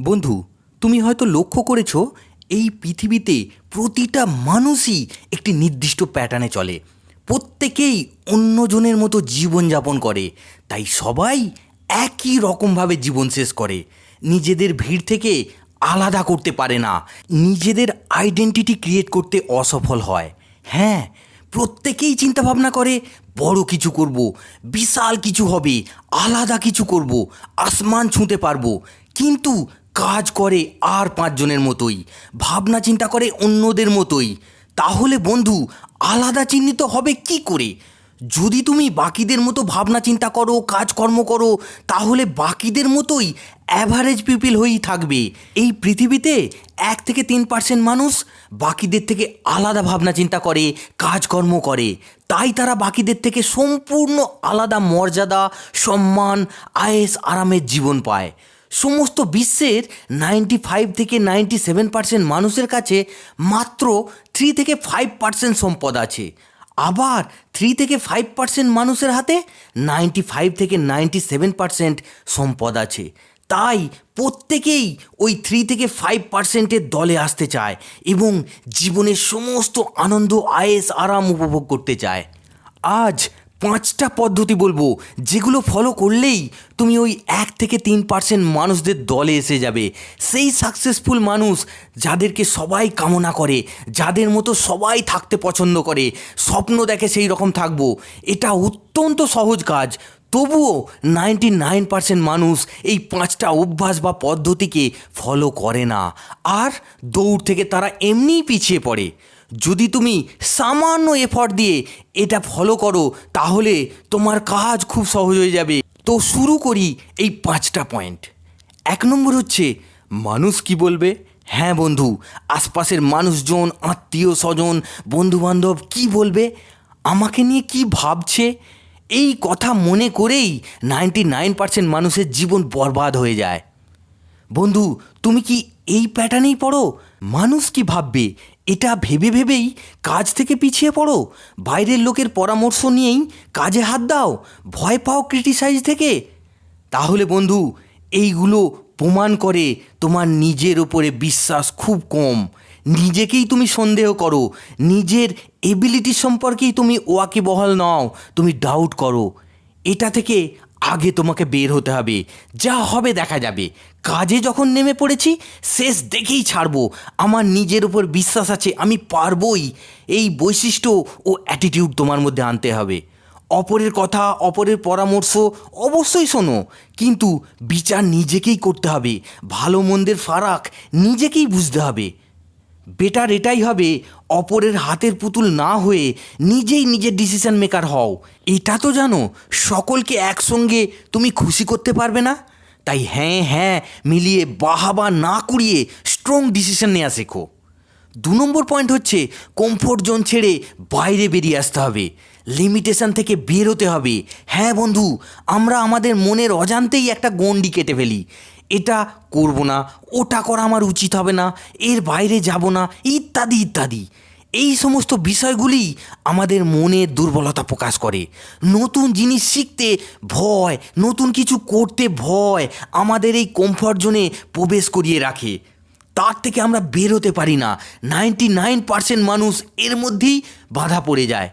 বন্ধু, তুমি হয়তো লক্ষ্য করেছ, এই পৃথিবীতে প্রতিটা মানুষই একটি নির্দিষ্ট প্যাটার্নে চলে। প্রত্যেকেই অন্যজনের মতো জীবনযাপন করে। তাই সবাই একই রকমভাবে জীবন শেষ করে। নিজেদের ভিড় থেকে আলাদা করতে পারে না। নিজেদের আইডেন্টিটি ক্রিয়েট করতে অসফল হয়। হ্যাঁ প্রত্যেকেই চিন্তা ভাবনা করে, বড় কিছু করব, বিশাল কিছু হবে, আলাদা কিছু করব, আসমান ছুঁতে পারব। কিন্তু কাজ করে আর পাঁচজনের মতোই, ভাবনা চিন্তা করে অন্যদের মতোই। তাহলে বন্ধু, আলাদা চিহ্নিত হবে কি করে? যদি তুমি বাকিদের মতো ভাবনা চিন্তা করো, কাজকর্ম করো, তাহলে বাকিদের মতোই অ্যাভারেজ পিপিল হয়েই থাকবে। এই পৃথিবীতে এক থেকে তিন পার্সেন্ট মানুষ বাকিদের থেকে আলাদা ভাবনা চিন্তা করে, কাজকর্ম করে। তাই তারা বাকিদের থেকে সম্পূর্ণ আলাদা মর্যাদা, সম্মান, আয়েস, আরামের জীবন পায়। সমস্ত বিশ্বের নাইনটি ফাইভ থেকে নাইনটি সেভেন পার্সেন্ট মানুষের কাছে মাত্র থ্রি থেকে ফাইভ পার্সেন্ট সম্পদ আছে। আবার থ্রি থেকে ফাইভ পার্সেন্ট মানুষের হাতে নাইনটি ফাইভ থেকে নাইনটি সেভেন পার্সেন্ট সম্পদ আছে। তাই প্রত্যেকেই ওই থ্রি থেকে ফাইভ পার্সেন্টের দলে আসতে চায় এবং জীবনের সমস্ত আনন্দ, আয়েস, আরাম উপভোগ করতে চায়। আজ পাঁচটা পদ্ধতি বলব, যেগুলো ফলো করলেই তুমি ওই এক থেকে তিন পার্সেন্ট মানুষদের দলে এসে যাবে। সেই সাকসেসফুল মানুষ যাদেরকে সবাই কামনা করে, যাদের মতো সবাই থাকতে পছন্দ করে, স্বপ্ন দেখে সেই রকম থাকব। এটা অত্যন্ত সহজ কাজ। তবুও নাইনটি নাইন পার্সেন্ট মানুষ এই পাঁচটা অভ্যাস বা পদ্ধতিকে ফলো করে না। আর দৌড় থেকে তারা এমনিই পিছিয়ে পড়ে। যদি তুমি সামান্য এফর্ট দিয়ে এটা ফলো করো, তাহলে তোমার কাজ খুব সহজ হয়ে যাবে। তো শুরু করি এই পাঁচটা পয়েন্ট এক নম্বর হচ্ছে, মানুষ কি বলবে? হ্যাঁ বন্ধু, আশপাশের মানুষজন, আত্মীয় স্বজন, বন্ধুবান্ধব কি বলবে? আমাকে নিয়ে কি ভাবছে? এই কথা মনে করেই নাইনটি নাইন পার্সেন্ট মানুষের জীবন বরবাদ হয়ে যায়। বন্ধু, তুমি কি এই প্যাটার্নেই পড়ো? মানুষ কি ভাববে? এটা ভেবে ভেবেই কাজ থেকে পিছিয়ে পড়ো। বাইরের লোকের পরামর্শ নিয়েই কাজে হাত দাও। ভয় পাও ক্রিটিসাইজ থেকে। তাহলে বন্ধু, এইগুলো প্রমাণ করে তোমার নিজের ওপরে বিশ্বাস খুব কম। নিজেকেই তুমি সন্দেহ করো। নিজের এবিলিটি সম্পর্কেই তুমি ওয়াকিবহাল নাও। তুমি ডাউট করো। এটা থেকে আগে তোমাকে বের হতে হবে। যা হবে দেখা যাবে। কাজে যখন নেমে পড়েছি, শেষ দেখেই ছাড়বো। আমার নিজের উপর বিশ্বাস আছে, আমি পারবই। এই বৈশিষ্ট্য ও অ্যাটিটিউড তোমার মধ্যে আনতে হবে। অপরের কথা, অপরের পরামর্শ অবশ্যই শোনো। কিন্তু বিচার নিজেকেই করতে হবে। ভালো মন্দের ফারাক নিজেকেই বুঝতে হবে। বেটার এটাই হবে, অপরের হাতের পুতুল না হয়ে নিজেই নিজের ডিসিশন মেকার হও। এটা তো জানো, সকলকে একসঙ্গে তুমি খুশি করতে পারবে না? তাই হ্যাঁ হ্যাঁ মিলিয়ে বাহাবা না কুড়িয়ে স্ট্রং ডিসিশন নেওয়া শেখো। দু নম্বর পয়েন্ট হচ্ছে কমফোর্ট জোন ছেড়ে বাইরে বেরিয়ে আসতে হবে। লিমিটেশন থেকে বেরোতে হবে। হ্যাঁ বন্ধু, আমরা আমাদের মনের অজান্তেই একটা গণ্ডি কেটে ফেলি। এটা করব না, ওটা করা আমার উচিত হবে না, এর বাইরে যাব না, ইত্যাদি ইত্যাদি। এই সমস্ত বিষয়গুলি আমাদের মনের দুর্বলতা প্রকাশ করে। নতুন জিনিস শিখতে ভয়, নতুন কিছু করতে ভয় আমাদের এই কমফর্ট জোনে প্রবেশ করিয়ে রাখে। তার থেকে আমরা বেরোতে পারি না। নাইনটি নাইন পার্সেন্ট মানুষ এর মধ্যেই বাধা পড়ে যায়।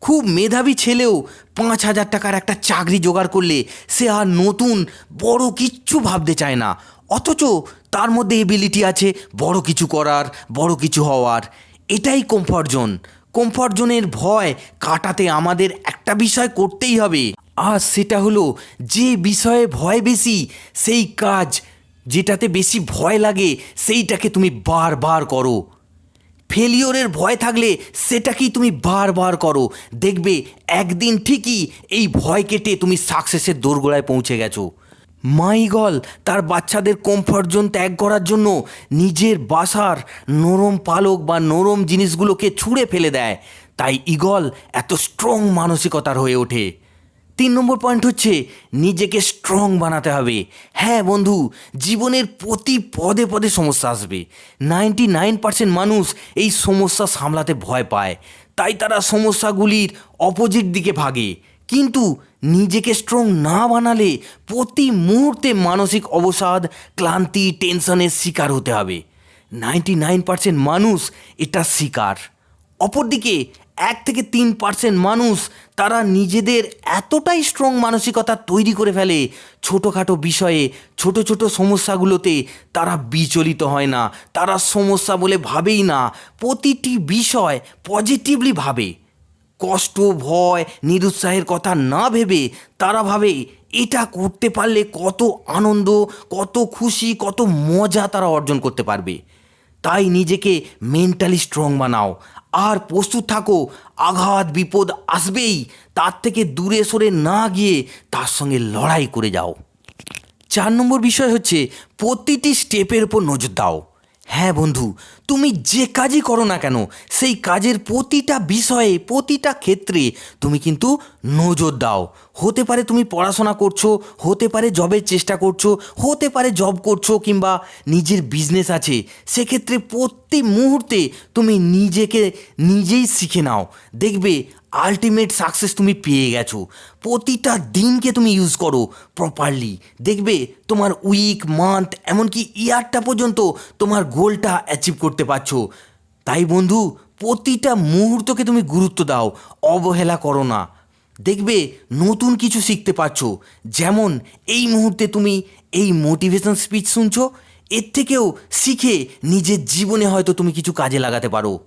খুব মেধাবী ছেলেও পাঁচ হাজার টাকার একটা চাকরি জোগাড় করলে সে আর নতুন বড় কিচ্ছু ভাবতে চায় না। অথচ তার মধ্যে এবিলিটি আছে বড় কিছু করার, বড় কিছু হওয়ার। এটাই কমফর্ট জোন কমফর্ট জোনের ভয় কাটাতে আমাদের একটা বিষয় করতেই হবে। আর সেটা হলো যে বিষয়ে ভয় বেশি, সেই কাজ যেটাতে বেশি ভয় লাগে, সেইটাকে তুমি বারবার করো। ফেলিওরের ভয় থাকলে সেটাকেই তুমি বারবার করো। দেখবে একদিন ঠিকই এই ভয় কেটে তুমি সাকসেসের দোরগোড়ায় পৌঁছে গেছো। মা ইগল তার বাচ্চাদের কমফর্ট জোন ত্যাগ করার জন্য নিজের বাসার নরম পালক বা নরম জিনিসগুলোকে ছুঁড়ে ফেলে দেয়। তাই ইগল এত স্ট্রং মানসিকতার হয়ে ওঠে। তিন নম্বর পয়েন্ট হচ্ছে নিজেকে স্ট্রং বানাতে হবে। হ্যাঁ বন্ধু, জীবনের প্রতি পদে পদে সমস্যা আসবে। নাইনটি নাইন পার্সেন্ট মানুষ এই সমস্যা সামলাতে ভয় পায়। তাই তারা সমস্যাগুলির অপোজিট দিকে ভাগে। কিন্তু নিজেকে স্ট্রং না বানালে প্রতি মুহূর্তে মানসিক অবসাদ, ক্লান্তি টেনশনের শিকার হতে হবে। নাইনটি নাইন পার্সেন্ট মানুষ এটা শিকার। অপরদিকে এক থেকে তিন পার্সেন্ট মানুষ তারা নিজেদের এতটাই স্ট্রং মানসিকতা তৈরি করে ফেলে, ছোটোখাটো বিষয়ে, ছোট ছোট সমস্যাগুলোতে তারা বিচলিত হয় না। তারা সমস্যা বলে ভাবেই না। প্রতিটি বিষয় পজিটিভলি ভাবে। কষ্ট, ভয়, নিরুৎসাহের কথা না ভেবে তারা ভাবে, এটা করতে পারলে কত আনন্দ, কত খুশি, কত মজা তারা অর্জন করতে পারবে। তাই নিজেকে মেন্টালি স্ট্রং বানাও। আর প্রস্তুত থাকো, আঘাত, বিপদ আসবেই। তার থেকে দূরে সরে না গিয়ে তার সঙ্গে লড়াই করে যাও। চার নম্বর বিষয় হচ্ছে, প্রতিটি স্টেপের ওপর নজর দাও। হ্যাঁ বন্ধু, তুমি যে কাজই করো না কেন, সেই কাজের প্রতিটা বিষয়ে, প্রতিটা ক্ষেত্রে তুমি কিন্তু নজর দাও। হতে পারে তুমি পড়াশোনা করছ, হতে পারে জবের চেষ্টা করছ, হতে পারে জব করছ কিংবা নিজের বিজনেস আছে, সেক্ষেত্রে প্রতি মুহূর্তে তুমি নিজেকে নিজেই শিখে নাও। দেখবে আলটিমেট সাকসেস তুমি পেয়ে গেছো। প্রতিটা দিনকে তুমি ইউজ করো প্রপারলি দেখবে তোমার উইক মান্থ এমনকি ইয়ারটা পর্যন্ত তোমার গোলটা অ্যাচিভ করতে পারছ। তাই বন্ধু, প্রতিটা মুহূর্তকে তুমি গুরুত্ব দাও, অবহেলা করো না। দেখবে নতুন কিছু শিখতে পারছ। যেমন এই মুহূর্তে তুমি এই মোটিভেশন স্পিচ শুনছো, এর থেকেও শিখে নিজের জীবনে হয়তো তুমি কিছু কাজে লাগাতে পারো।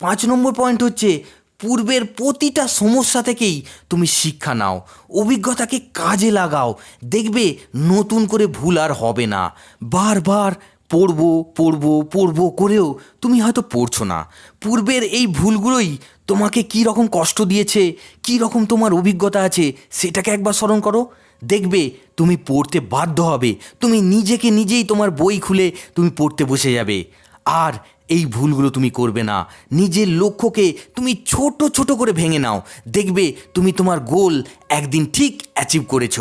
পাঁচ নম্বর পয়েন্ট হচ্ছে পূর্বের প্রতিটা সমস্যা থেকেই তুমি শিক্ষা নাও, অভিজ্ঞতাকে কাজে লাগাও, দেখবে নতুন করে ভুল আর হবে না। বারবার পড়ব পড়ব, পড়ব করেও তুমি হয়তো পড়ছো না। পূর্বের এই ভুলগুলোই তোমাকে কী রকম কষ্ট দিয়েছে, কী রকম তোমার অভিজ্ঞতা আছে, সেটাকে একবার স্মরণ করো। দেখবে তুমি পড়তে বাধ্য হবে, তুমি নিজেকে নিজেই তোমার বই খুলে তুমি পড়তে বসে যাবে। আর এই ভুলগুলো তুমি করবে না। নিজের লক্ষ্যকে তুমি ছোট ছোট করে ভেঙে নাও। দেখবে তুমি তোমার গোল একদিন ঠিক অ্যাচিভ করেছ।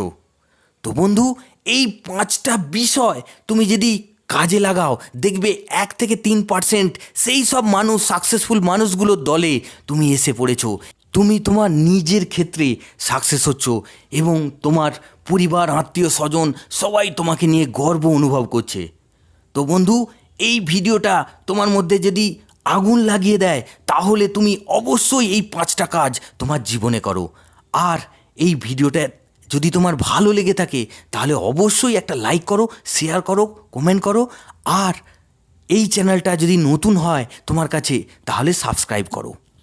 তো বন্ধু, এই পাঁচটা বিষয় তুমি যদি কাজে লাগাও, দেখবে এক থেকে তিন পার্সেন্ট সেই সব মানুষ সাকসেসফুল মানুষগুলোর দলে তুমি এসে পড়েছ। তুমি তোমার নিজের ক্ষেত্রে সাকসেস হচ্ছ এবং তোমার পরিবার আত্মীয় স্বজন সবাই তোমাকে নিয়ে গর্ব অনুভব করছে। তো বন্ধু এই ভিডিওটা তোমার মধ্যে যদি আগুন লাগিয়ে দেয়, তাহলে তুমি অবশ্যই এই পাঁচটা কাজ তোমার জীবনে করো। আর এই ভিডিওটা যদি তোমার ভালো লেগে থাকে, তাহলে অবশ্যই একটা লাইক করো শেয়ার করো কমেন্ট করো। আর এই চ্যানেলটা যদি নতুন হয় তোমার কাছে, তাহলে সাবস্ক্রাইব করো।